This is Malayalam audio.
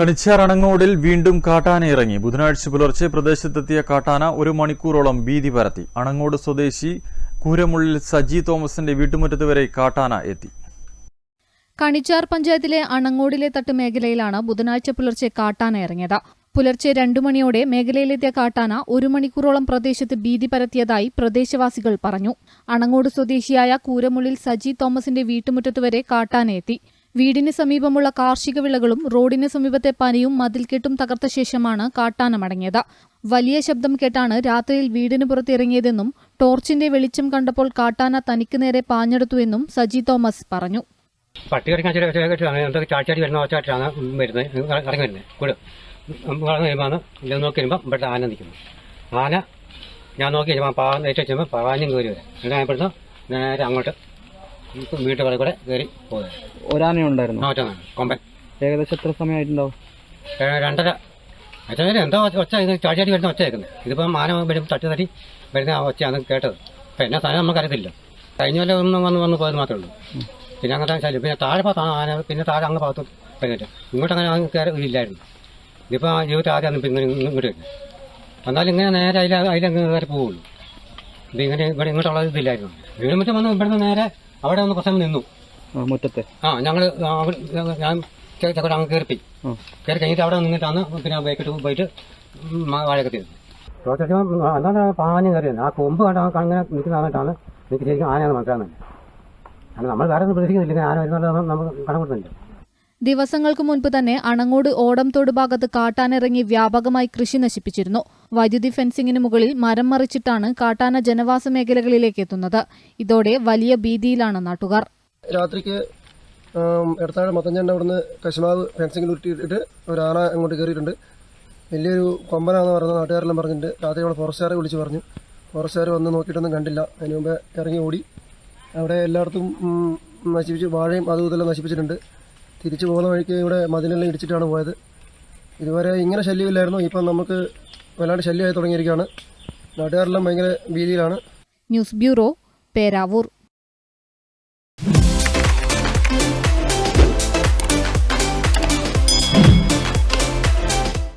കണിച്ചാർ അണങ്ങോടിൽ വീണ്ടും കാട്ടാന ഇറങ്ങി. ബുധനാഴ്ച പുലർച്ചെ പ്രദേശത്തെത്തിയ കാട്ടാന ഒരു മണിക്കൂറോളം ഭീതി പരത്തി. അണങ്ങോട് സ്വദേശി കൂരമുള്ളിൽ സജി തോമസിന്റെ വീട്ടുമുറ്റത്ത് വരെ കാട്ടാന എത്തി. കണിച്ചാർ പഞ്ചായത്തിലെ അണങ്ങോടിലെ തട്ട് മേഖലയിലാണ് ബുധനാഴ്ച പുലർച്ചെ കാട്ടാന ഇറങ്ങിയത്. പുലർച്ചെ രണ്ടു മണിയോടെ മേഖലയിലെത്തിയ കാട്ടാന ഒരു മണിക്കൂറോളം പ്രദേശത്ത് ഭീതി പരത്തിയതായി പ്രദേശവാസികൾ പറഞ്ഞു. അണങ്ങോട് സ്വദേശിയായ കൂരമുള്ളിൽ സജി തോമസിന്റെ വീട്ടുമുറ്റത്ത് വരെ കാട്ടാന എത്തി. വീടിന് സമീപമുള്ള കാർഷിക വിളകളും റോഡിന് സമീപത്തെ പനിയും മതിൽക്കെട്ടും തകർത്ത ശേഷമാണ് കാട്ടാന മടങ്ങിയത് വലിയ ശബ്ദം കേട്ടാണ് രാത്രിയിൽ വീടിന് പുറത്തിറങ്ങിയതെന്നും ടോർച്ചിന്റെ വെളിച്ചം കണ്ടപ്പോൾ കാട്ടാന തനിക്ക് നേരെ പാഞ്ഞെടുത്തുവെന്നും സജി തോമസ് പറഞ്ഞു. പട്ടി കടിക്കാൻ കഴിയുമ്പോൾ ഇവിടെ ആന ഞാൻ നോക്കി കഴിയുമ്പോൾ പാ ഏറ്റവും ചെയ്യുമ്പോൾ പാഞ്ഞും കയറി വരാം. നേരെ അങ്ങോട്ട് വീട്ടു കളി കൂടെ കയറി പോയത് ഒരാനയുണ്ടായിരുന്നു നോറ്റാണ് കൊമ്പൻ. ഏകദേശം എത്ര സമയമായിട്ടുണ്ടാവും? രണ്ടര. എന്തോ ഒച്ച ഇത് വരുന്ന ഒച്ച കേൾക്കുന്നത് ഇതിപ്പം ആന വരും തട്ടി തട്ടി വരുന്ന ആ ഒച്ചയാണ് കേട്ടത്. അപ്പം എന്നാ സാധനം നമുക്കറിയത്തില്ല. കഴിഞ്ഞ പോലെ ഒന്ന് വന്ന് വന്ന് പോയത് മാത്രമേ ഉള്ളൂ. പിന്നെ അങ്ങനത്തെ ശല്യം പിന്നെ താഴെ ഭാഗത്താണ് ആന പിന്നെ താഴെ അങ്ങ് ഭാഗത്ത് കഴിഞ്ഞിട്ട് ഇങ്ങോട്ട് അങ്ങനെ അങ്ങ് കയറി ഇല്ലായിരുന്നു. ഇതിപ്പോൾ ജീവിതത്തിൽ ആദ്യം ഇപ്പം ഇങ്ങനെ ഇങ്ങോട്ട് വരുന്നത് എന്നാലും ഇങ്ങനെ നേരെ അതിൽ അതിലങ്ങ് കയറി പോവുള്ളൂ. ഇത് ഇങ്ങനെ ഇവിടെ ഇങ്ങോട്ടുള്ള ഇതില്ലായിരുന്നു. വീട് മറ്റും വന്ന് ഇവിടുന്ന് നേരെ അവിടെ ഒന്ന് കുറച്ച് നിന്നു. മുറ്റത്തെ. ആ ഞങ്ങൾ ഞാൻ ചക്കോട്ട് അങ്ങ് കയറിപ്പി കയറി കഴിഞ്ഞിട്ട് അവിടെ നിന്നിട്ടാണ് പിന്നെ ബൈക്കിട്ട് പോയിട്ട് വാഴയൊക്കെ തീർന്നു അതാണ് പാഞ്ഞ് കയറിയത്? ആ കൊമ്പ് കണ്ട അങ്ങനെ ആണെന്നാണ് എനിക്ക് ശരിക്കും ആനയാണ് മനസ്സിലാകുന്നത്. കാരണം നമ്മൾ വേറെ ഒന്നും പ്രതീക്ഷിക്കുന്നില്ല. ആന വരുന്നുള്ളത് നമ്മൾ കണക്കൂട്ടുന്നില്ല ദിവസങ്ങൾക്ക് മുൻപ് തന്നെ അണങ്ങോട് ഓടംതോട് ഭാഗത്ത് കാട്ടാനിറങ്ങി വ്യാപകമായി കൃഷി നശിപ്പിച്ചിരുന്നു. വൈദ്യുതി ഫെൻസിംഗിന് മുകളിൽ മരം മറിച്ചിട്ടാണ് കാട്ടാന ജനവാസ മേഖലകളിലേക്ക് എത്തുന്നത്. ഇതോടെ വലിയ ഭീതിയിലാണ് നാട്ടുകാർ. രാത്രിക്ക് ഇടത്താഴ് മത്തഞ്ചന്റെ അവിടുന്ന് കശുമാവ് ഫെൻസിംഗിൽ ഉരുട്ടിയിട്ട് ഒരു ആന അങ്ങോട്ട് കയറിയിട്ടുണ്ട്. വലിയൊരു കൊമ്പനാണെന്ന് പറഞ്ഞ നാട്ടുകാരെല്ലാം പറഞ്ഞിട്ടുണ്ട്. രാത്രി അവിടെ ഫോറസ്റ്റുകാരെ വിളിച്ച് പറഞ്ഞു. ഫോറസ്റ്റുകാർ വന്ന് നോക്കിയിട്ടൊന്നും കണ്ടില്ല. അതിന് മുമ്പേ ഇറങ്ങി ഓടി. അവിടെ എല്ലായിടത്തും നശിപ്പിച്ച് വാഴയും അതും നശിപ്പിച്ചിട്ടുണ്ട്. തിരിച്ചു പോകുന്ന വഴിക്ക് ഇവിടെ മതിലെല്ലാം ഇടിച്ചിട്ടാണ് പോയത്. ഇതുവരെ ഇങ്ങനെ ശല്യമില്ലായിരുന്നു. ഇപ്പം നമുക്ക് വല്ലാണ്ട് ശല്യമായി തുടങ്ങിയിരിക്കുകയാണ്. നാട്ടുകാരെല്ലാം ഭയങ്കര ഭീതിയിലാണ്. News bureau Peravoor.